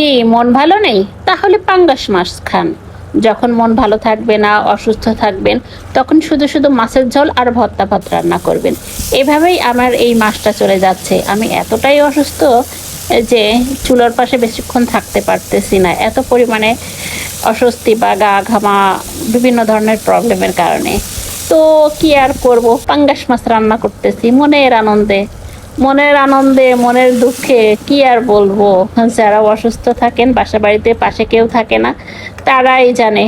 কি মন ভালো নেই? তাহলে পাঙ্গাস মাছ খান। যখন মন ভালো থাকবে না, অসুস্থ থাকবেন, তখন শুধু শুধু মাছের ঝোল আর ভর্তা ভাত রান্না করবেন। এভাবেই আমার এই মাসটা চলে যাচ্ছে। আমি এতটাই অসুস্থ যে চুলোর পাশে বেশিক্ষণ থাকতে পারতেছি না। এত পরিমাণে অস্বস্তি বা গা ঘামা, বিভিন্ন ধরনের প্রবলেমের কারণে। তো কি আর করব? পাঙ্গাস মাছ রান্না করতেছি, মনের আনন্দে। মনের আনন্দে, মনের দুঃখে কি আর বলব? যারা অসুস্থ থাকেন বাসা বাড়িতে পাশে কেউ থাকে না, তারাই জানে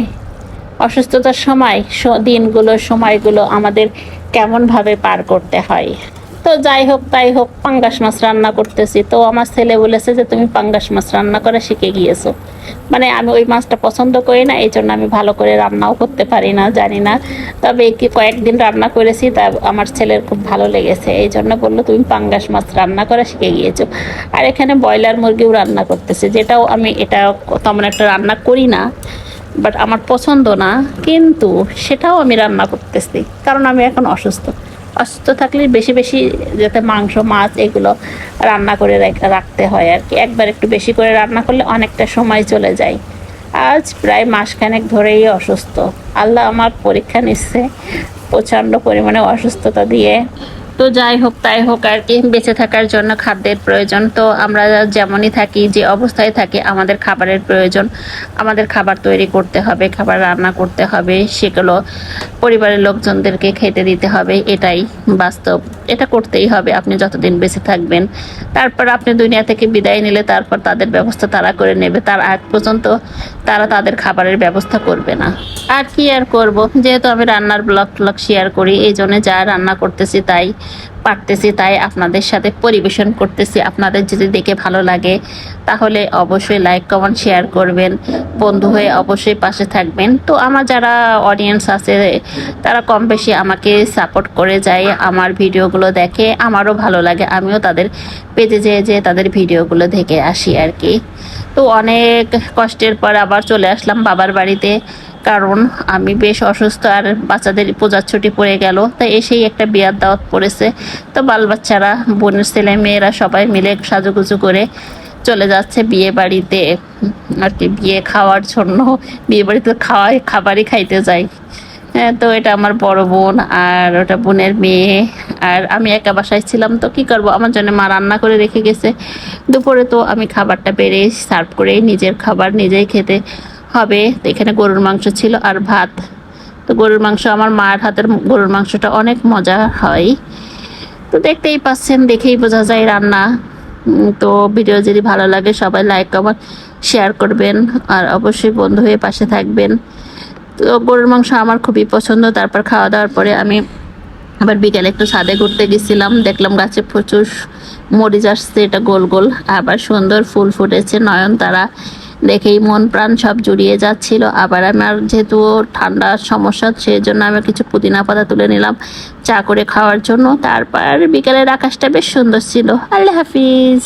অসুস্থতার সময় দিনগুলো, সময়গুলো আমাদের কেমনভাবে পার করতে হয়। যাই হোক তাই হোক, পাঙ্গাস মাছ রান্না করতেছি। তো আমার ছেলে বলেছে যে, তুমি পাঙ্গাস মাছ রান্না করা শিখে গিয়েছো। মানে আমি ওই মাছটা পছন্দ করি না এই জন্য আমি ভালো করে রান্নাও করতে পারি না, জানি না। তবে কি কয়েকদিন রান্না করেছি, তা আমার ছেলের খুব ভালো লেগেছে। এই জন্য বলল, তুমি পাঙ্গাস মাছ রান্না করা শিখে গিয়েছো। আর এখানে ব্রয়লার মুরগিও রান্না করতেছে, যেটাও আমি এটা তেমন একটা রান্না করি না, বাট আমার পছন্দ না, কিন্তু সেটাও আমি রান্না করতেছি, কারণ আমি এখন অসুস্থ। অসুস্থ থাকলে বেশি বেশি যাতে মাংস, মাছ এগুলো রান্না করে রাখতে হয় আর কি। একবার একটু বেশি করে রান্না করলে অনেকটা সময় চলে যায়। আজ প্রায় মাসখানেক ধরেই অসুস্থ। আল্লাহ আমার পরীক্ষা নিচ্ছে, প্রচণ্ড পরিমাণে অসুস্থতা দিয়ে। তো যাই হোক, তাই হোক আর কি, বেঁচে থাকার জন্য খাদ্যের প্রয়োজন। তো আমরা যেমনই থাকি, যে অবস্থায় থাকি, আমাদের খাবারের প্রয়োজন। আমাদের খাবার তৈরি করতে হবে, খাবার রান্না করতে হবে, সেগুলো পরিবারের লোকজনদেরকে খেতে দিতে হবে, এটাই বাস্তব। এটা করতেই হবে, আপনি যতদিন বেঁচে থাকবেন। তারপর আপনি দুনিয়া থেকে বিদায় নিলে তারপর তাদের ব্যবস্থা তারা করে নেবে। তার আগ পর্যন্ত তারা তাদের খাবারের ব্যবস্থা করবে না। আর কি আর করব? যেহেতু আমি রান্নার ব্লগ ট্লগ শেয়ার করি, এই জন্য যা রান্না করতেছি তাই। পারতেছি, তাই আপনাদের সাথে পরিবেশন করতেছি। আপনাদের যদি দেখে ভালো লাগে, তাহলে অবশ্যই লাইক কমেন্ট শেয়ার করবেন। বন্ধু হয়ে অবশ্যই পাশে থাকবেন। তো আমার যারা অডিয়েন্স আছে, তারা কম বেশি আমাকে সাপোর্ট করে যায়, আমার ভিডিওগুলো দেখে। আমারও ভালো লাগে, আমিও তাদের পেজে যেয়ে যেয়ে তাদের ভিডিওগুলো দেখে আসি আর কি। তো অনেক কষ্টের পর আবার চলে আসলাম বাবার বাড়িতে। কারণ আমি বেশ অসুস্থ আর বাচ্চাদের পূজার ছুটি পড়ে গেল, তাই এসেই একটা বিয়ার দাওয়াত পড়েছে। তো বাল বাচ্চারা বোনের ছেলে মেয়েরা সবাই মিলে সাজুগুজু করে চলে যাচ্ছে বিয়ে বাড়িতে। আর কি, বিয়ে খাওয়ার জন্য বিয়ে বাড়িতে খাওয়াই, খাবারই খাইতে যাই। হ্যাঁ তো এটা আমার বড় বোন আর ওটা বোনের মেয়ে। আর আমি একা বাসায় ছিলাম, তো কি করব? আমার জন্য মা রান্না করে রেখে গেছে। দুপুরে তো আমি খাবারটা বেড়ে সার্ভ করে নিজের খাবার নিজেই খেতে হবে। তো এখানে গরুর মাংস ছিল আর ভাত। তো গরুর মাংস আমার মায়ের হাতের গরুর মাংসটা অনেক মজা হয়। তো দেখতেই পাচ্ছেন, দেখেই বোঝা যায় রান্না। তো ভিডিও যদি ভালো লাগে, সবাই লাইক, কমেন্ট, শেয়ার করবেন। আর অবশ্যই বন্ধু হয়ে পাশে থাকবেন। তো গরুর মাংস আমার খুবই পছন্দ। তারপর খাওয়া দাওয়ার পরে আমি আবার বিকেলে একটু ছাদে ঘুরতে গেছিলাম। দেখলাম গাছে প্রচুর মরিচ আসছে, এটা গোল গোল। আবার সুন্দর ফুল ফুটেছে, নয়নতারা। দেখেই মন প্রাণ সব জুড়িয়ে যাচ্ছিল। আবার আমার যেহেতু ঠান্ডার সমস্যা সেই জন্য আমি কিছু পুদিনা পাতা তুলে নিলাম চা করে খাওয়ার জন্য। তারপর বিকেলের আকাশটা বেশ সুন্দর ছিল। আল্লাহ হাফিজ।